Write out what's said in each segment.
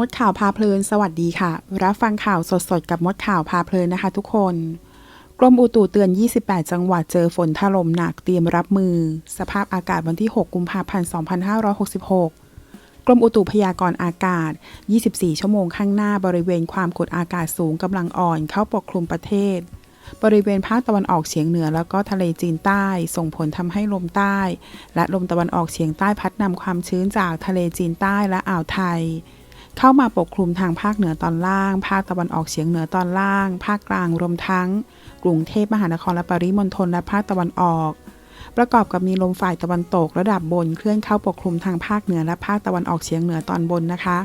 มดข่าวพาเพลิน สวัสดีค่ะ รับฟังข่าวสดๆ กับมดข่าวพาเพลินนะคะ ทุกคน กรมอุตุเตือน 28 จังหวัดเจอฝนถล่มหนักเตรียมรับมือ สภาพอากาศวันที่ 6 กุมภาพันธ์ 2566 กรมอุตุพยากรณ์อากาศ 24 ชั่วโมงข้างหน้าบริเวณความกดอากาศสูงกำลังอ่อนเข้าปกคลุมประเทศ บริเวณภาคตะวันออกเฉียงเหนือแล้วก็ทะเลจีนใต้ ส่งผลทำให้ลมใต้ และลมตะวันออกเฉียงใต้พัดนำความชื้นจากทะเลจีนใต้และอ่าวไทย เข้ามาปกคลุมทางภาคเหนือตอนล่าง ภาคตะวันออกเฉียงเหนือตอนล่าง ภาคกลางรวมทั้ง กรุงเทพมหานครและปริมณฑลและภาคตะวันออก ประกอบกับมีลมฝ่ายตะวันตกระดับบนเคลื่อนเข้าปกคลุมทางภาคเหนือและภาคตะวันออกเฉียงเหนือตอนบนนะคะ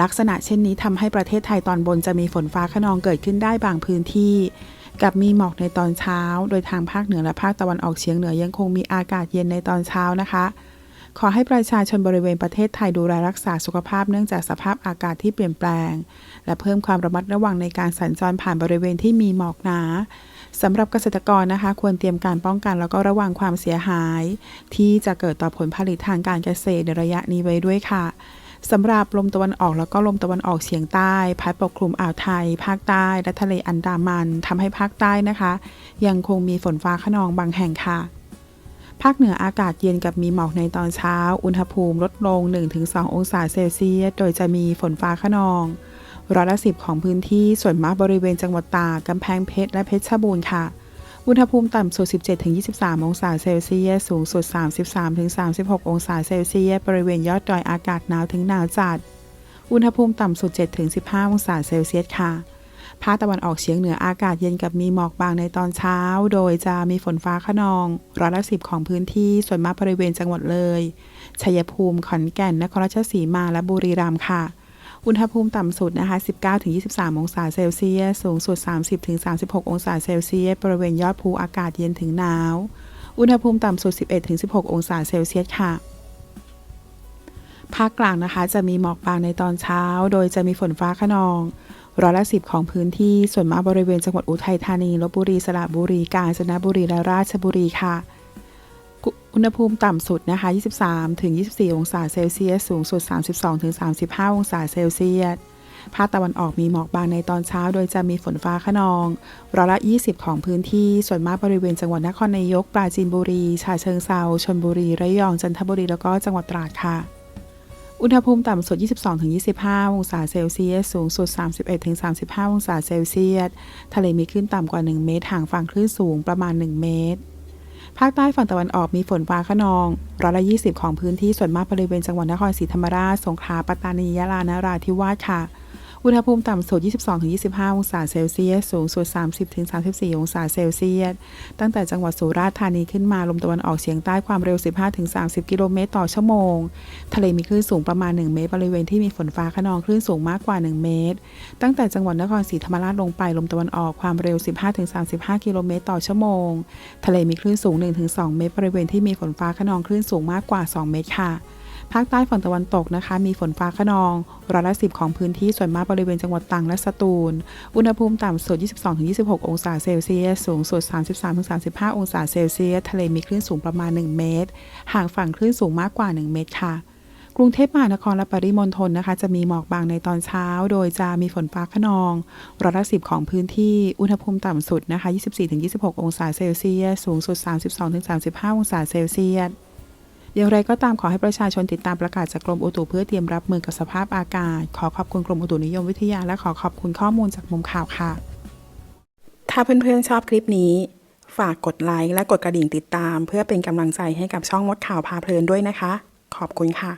ลักษณะเช่นนี้ทำให้ประเทศไทยตอนบนจะมีฝนฟ้าขนองเกิดขึ้นได้บางพื้นที่ กับมีหมอกในตอนเช้า โดยทางภาคเหนือและภาคตะวันออกเฉียงเหนือยังคงมีอากาศเย็นในตอนเช้านะคะ ขอให้ประชาชนบริเวณประเทศไทยดูแลรักษาสุขภาพเนื่องจากสภาพอากาศที่เปลี่ยนแปลง และเพิ่มความระมัดระวังในการสัญจรผ่านบริเวณที่มีหมอกหนาสำหรับเกษตรกรนะคะ ควรเตรียมการป้องกันแล้วก็ระวังความเสียหาย ที่จะเกิดต่อผลผลิตทางการเกษตรในระยะนี้ไว้ด้วยค่ะสำหรับลมตะวันออกแล้วก็ลมตะวันออกเฉียงใต้ พัดปกคลุมอ่าวไทย ภาคใต้ และทะเลอันดามันทำให้ภาคใต้นะคะ ยังคงมีฝนฟ้าขนองบางแห่งค่ะ ภาคเหนืออากาศเย็นกับมีหมอกในตอนเช้า อุณหภูมิลดลง 1-2 องศาเซลเซียส โดยจะมีฝนฟ้าขนองร้อยละสิบของพื้นที่ส่วนมากบริเวณจังหวัดตากกำแพงเพชรและเพชรบูรณ์ค่ะ อุณหภูมิต่ำสุด 17-23 องศาเซลเซียส สูงสุด 33-36 องศาเซลเซียส บริเวณยอดดอยอากาศหนาวถึงหนาวจัด อุณหภูมิต่ำสุด 7-15 องศาเซลเซียสค่ะ ภาคตะวันออกเฉียงเหนืออากาศเย็นกับมีหมอกบางในตอนเช้า โดยจะมีฝนฟ้าขนองร้อยละสิบของพื้นที่ส่วนมากบริเวณจังหวัดเลยชัยภูมิขอนแก่นนครราชสีมาและบุรีรัมย์ค่ะ อุณหภูมิต่ำสุดนะคะ 19-23 องศาเซลเซียส สูงสุด 30-36 องศาเซลเซียส บริเวณยอดภูอากาศเย็นถึงหนาว อุณหภูมิต่ำสุด 11-16 องศาเซลเซียสค่ะภาคกลางนะคะจะมีหมอกบางในตอนเช้า โดยจะมีฝนฟ้าขนอง ร้อยละสิบของพื้นที่ส่วนมากบริเวณจังหวัดอุทัยธานีลบบุรีสระบุรีกาญจนบุรีและราชบุรีค่ะ อุณหภูมิต่ำสุดนะคะ 23 ถึง 24 องศาเซลเซียส สูงสุด 32 ถึง 35 องศาเซลเซียส ภาคตะวันออกมีหมอกบางในตอนเช้า โดยจะมีฝนฟ้าขนองร้อยละ 20 ของพื้นที่ ส่วนมากบริเวณจังหวัดนครนายก ปราจีนบุรีฉะเชิงเซาชลบุรี ระยอง จันทบุรี แล้วก็จังหวัดตราดค่ะ อุณหภูมิต่ำสุด 22-25 องศาเซลเซียส สูงสุด 31-35 องศาเซลเซียส ทะเลมีคลื่นต่ำกว่า 1 เมตร ห่างฝั่งคลื่นสูงประมาณ 1 เมตร ภาคใต้ฝั่งตะวันออกมีฝนฟ้าขนองร้อยละ20 ของพื้นที่ส่วนมากบริเวณจังหวัดนครศรีธรรมราช สงขลา ปัตตานี ยะลา นราธิวาสค่ะ อุณหภูมิต่ำสุด 22-25 องศาเซลเซียส สูงสุด 30-34 องศาเซลเซียส ตั้งแต่จังหวัดสุราษฎร์ธานีขึ้นมา ลมตะวันออกเฉียงใต้ความเร็ว 15-30 กิโลเมตรต่อชั่วโมง ทะเลมีคลื่นสูงประมาณ 1 เมตร บริเวณที่มีฝนฟ้าขนองคลื่นสูงมากกว่า 1 เมตร ตั้งแต่จังหวัดนครศรีธรรมราชลงไป ลมตะวันออกความเร็ว 15-35 กิโลเมตรต่อชั่วโมง ทะเลมีคลื่นสูง 1-2 เมตร บริเวณที่มีฝนฟ้าขนองคลื่นสูงมากกว่า 2 เมตรค่ะ ภาคใต้ฝั่งตะวันตกนะคะ มีฝนฟ้าขนองร้อยละสิบของพื้นที่ส่วนมากบริเวณจังหวัดตรังและสตูล อุณหภูมิต่ำสุด 22-26 องศาเซลเซียส สูงสุด 33-35 องศาเซลเซียส ทะเลมีคลื่นสูงประมาณ 1 เมตร ห่างฝั่งคลื่นสูงมากกว่า 1 เมตรค่ะกรุงเทพมหานครและปริมณฑลนะคะ จะมีหมอกบางในตอนเช้า โดยจะมีฝนฟ้าขนองร้อยละสิบของพื้นที่ อุณหภูมิต่ำสุดนะคะ 24-26 องศาเซลเซียส สูงสุด 32-35 องศาเซลเซียส อย่างไรก็ตามขอให้ประชาชนติดตามประกาศจากกรมอุตุเพื่อเตรียมรับมือกับสภาพอากาศ ขอขอบคุณกรมอุตุนิยมวิทยา และขอขอบคุณข้อมูลจากมุมข่าวค่ะ ถ้าเพื่อนๆชอบคลิปนี้ ฝากกดไลค์และกดกระดิ่งติดตาม เพื่อเป็นกำลังใจให้กับช่องมดข่าวพาเพลินด้วยนะคะ ขอบคุณค่ะ